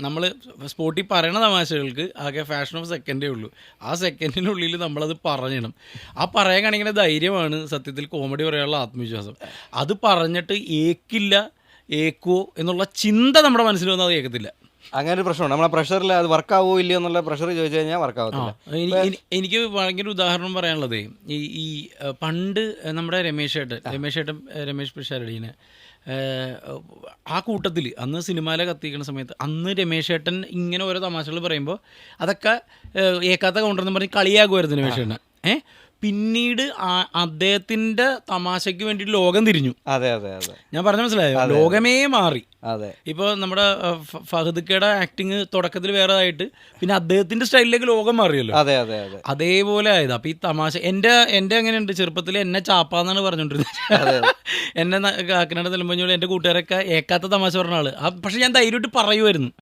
നമ്മൾ സ്പോട്ടിൽ പറയണ തമാശകൾക്ക് ആകെ ഫാഷൻ ഓഫ് സെക്കൻഡേ ഉള്ളൂ. ആ സെക്കൻഡിനുള്ളിൽ നമ്മളത് പറയണം ആ പറയാൻ കാണിക്കുന്ന ധൈര്യമാണ് സത്യത്തിൽ കോമഡി പറയാനുള്ള ആത്മവിശ്വാസം. അത് പറഞ്ഞിട്ട് ഏക്കില്ല ഏക്കോ എന്നുള്ള ചിന്ത നമ്മുടെ മനസ്സിൽ വന്നാൽ അത് ഏക്കത്തില്ല. അങ്ങനെ ഒരു പ്രശ്നമാണ് നമ്മളെ പ്രഷറിൽ അത് വർക്ക് ആവുമോ ഇല്ലയോ എന്നുള്ള പ്രഷർ ചോദിച്ചു കഴിഞ്ഞാൽ വർക്ക് എനി- എനിക്ക് ഭയങ്കര ഉദാഹരണം പറയാനുള്ളത് ഈ ഈ പണ്ട് നമ്മുടെ രമേശ് ഏട്ടൻ രമേശ് ഏട്ടൻ രമേശ് പിഷാരടീനെ ആ കൂട്ടത്തിൽ അന്ന് സിനിമയിലെ കത്തിക്കുന്ന സമയത്ത് അന്ന് രമേശ് ഏട്ടൻ ഇങ്ങനെ ഓരോ തമാശകൾ പറയുമ്പോൾ അതൊക്കെ ഏക്കാത്ത കൗണ്ടർ എന്ന് പറഞ്ഞ് കളിയാകുമായിരുന്നു രമേശ് ഏട്ടൻ ഏ? പിന്നീട് അദ്ദേഹത്തിന്റെ തമാശയ്ക്ക് വേണ്ടിയിട്ട് ലോകം തിരിഞ്ഞു. അതെ അതെ അതെ. ഞാൻ പറഞ്ഞ മനസ്സിലായോ? ലോകമേ മാറി. അതെ. ഇപ്പോൾ നമ്മുടെ ഫഹദുക്കയുടെ ആക്ടിങ് തുടക്കത്തിൽ വേറെ ആയിട്ട് പിന്നെ അദ്ദേഹത്തിന്റെ സ്റ്റൈലിലേക്ക് ലോകം മാറിയല്ലോ. അതെ അതെ അതെ. അതേപോലെ ആയത്. അപ്പൊ ഈ തമാശ എന്റെ എന്റെ എങ്ങനെയുണ്ട്? ചെറുപ്പത്തിൽ എന്നെ ചാപ്പാന്നാണ് പറഞ്ഞോണ്ടിരുന്നത് എന്നെ കാക്കനാട് തെലുമ്പഞ്ഞോളി എന്റെ കൂട്ടുകാരൊക്കെ ഏക്കാത്ത തമാശ പറഞ്ഞ ആൾ. പക്ഷെ ഞാൻ ധൈര്യമായിട്ട് പറയുമായിരുന്നു